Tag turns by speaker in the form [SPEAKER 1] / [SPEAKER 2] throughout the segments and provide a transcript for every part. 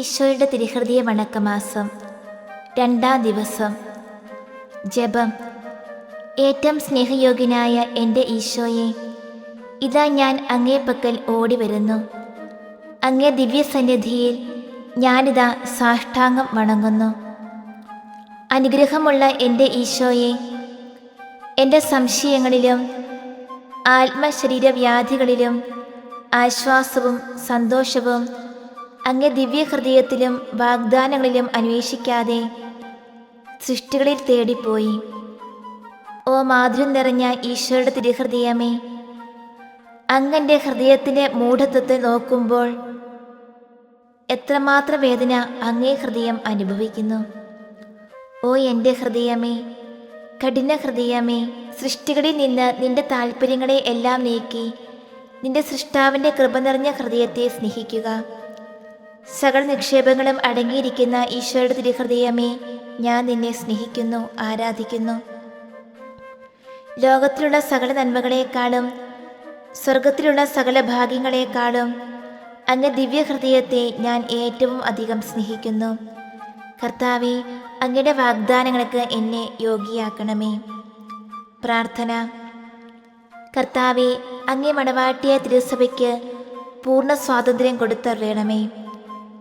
[SPEAKER 1] ഈശോയുടെ തിരുഹൃദയ വണക്കമാസം രണ്ടാം ദിവസം. ജപം. ഏറ്റവും സ്നേഹയോഗ്യനായ എന്റെ ഈശോയെ ഇതാ ഞാൻ അങ്ങേ പക്കൽ ഓടി വരുന്നു അങ്ങേ ദിവ്യസന്നിധിയിൽ ഞാനിതാ സാഷ്ടാംഗം വണങ്ങുന്നു. അനുഗ്രഹമുള്ള എന്റെ ഈശോയെ എന്റെ സംശയങ്ങളിലും ആത്മശരീരവ്യാധികളിലും ആശ്വാസവും സന്തോഷവും അങ്ങേ ദിവ്യഹൃദയത്തിലും വാഗ്ദാനങ്ങളിലും അന്വേഷിക്കാതെ സൃഷ്ടികളിൽ തേടിപ്പോയി. ഓ മാധുര്യം നിറഞ്ഞ ഈശോയുടെ തിരുഹൃദയമേ അങ്ങന്റെ ഹൃദയത്തിന്റെ മൂഢത്വത്തെ നോക്കുമ്പോൾ എത്രമാത്രം വേദന അങ്ങേ ഹൃദയം അനുഭവിക്കുന്നു. ഓ എന്റെ ഹൃദയമേ കഠിന ഹൃദയമേ സൃഷ്ടികളിൽ നിന്ന് നിന്റെ താല്പര്യങ്ങളെ എല്ലാം നീക്കി നിന്റെ സൃഷ്ടാവിന്റെ കൃപ നിറഞ്ഞ ഹൃദയത്തെ സ്നേഹിക്കുക. സകല നിക്ഷേപങ്ങളും അടങ്ങിയിരിക്കുന്ന ഈശോയുടെ തിരുഹൃദയമേ ഞാൻ നിന്നെ സ്നേഹിക്കുന്നു ആരാധിക്കുന്നു. ലോകത്തിലുള്ള സകല നന്മകളെക്കാളും സ്വർഗത്തിലുള്ള സകല ഭാഗ്യങ്ങളെക്കാളും അങ്ങ് ദിവ്യഹൃദയത്തെ ഞാൻ ഏറ്റവും അധികം സ്നേഹിക്കുന്നു. കർത്താവെ അങ്ങയുടെ വാഗ്ദാനങ്ങൾക്ക് എന്നെ യോഗ്യയാക്കണമേ. പ്രാർത്ഥന. കർത്താവെ അങ്ങേ മണവാട്ടിയ തിരുസഭയ്ക്ക് പൂർണ സ്വാതന്ത്ര്യം കൊടുത്തറിയണമേ.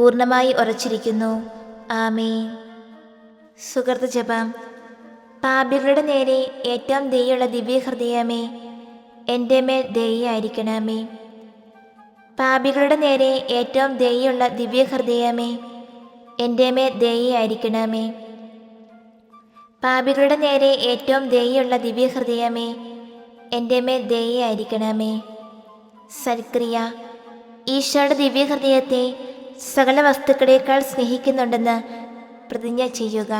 [SPEAKER 1] പൂർണമായി ഉറച്ചിരിക്കുന്നു. ആമേ സുഹൃത്ത് ജപം. പാപികളുടെ നേരെ ഏറ്റവും ദയുള്ള ദിവ്യഹൃദയമേ എന്റെ മേൽ ദയായിരിക്കണമേ പാപികളുടെ നേരെ ഏറ്റവും ദയുള്ള ദിവ്യഹൃദയമേ എന്റെ മേൽ ദയായിരിക്കണമേ പാപികളുടെ നേരെ ഏറ്റവും ദയുള്ള ദിവ്യഹൃദയമേ എന്റെ മേൽ ദയായിരിക്കണമേ സൽക്രിയ. ഈശോയുടെ ദിവ്യഹൃദയത്തെ സകല വസ്തുക്കളേക്കാൾ സ്നേഹിക്കുന്നുണ്ടെന്ന് പ്രതിജ്ഞ ചെയ്യുക.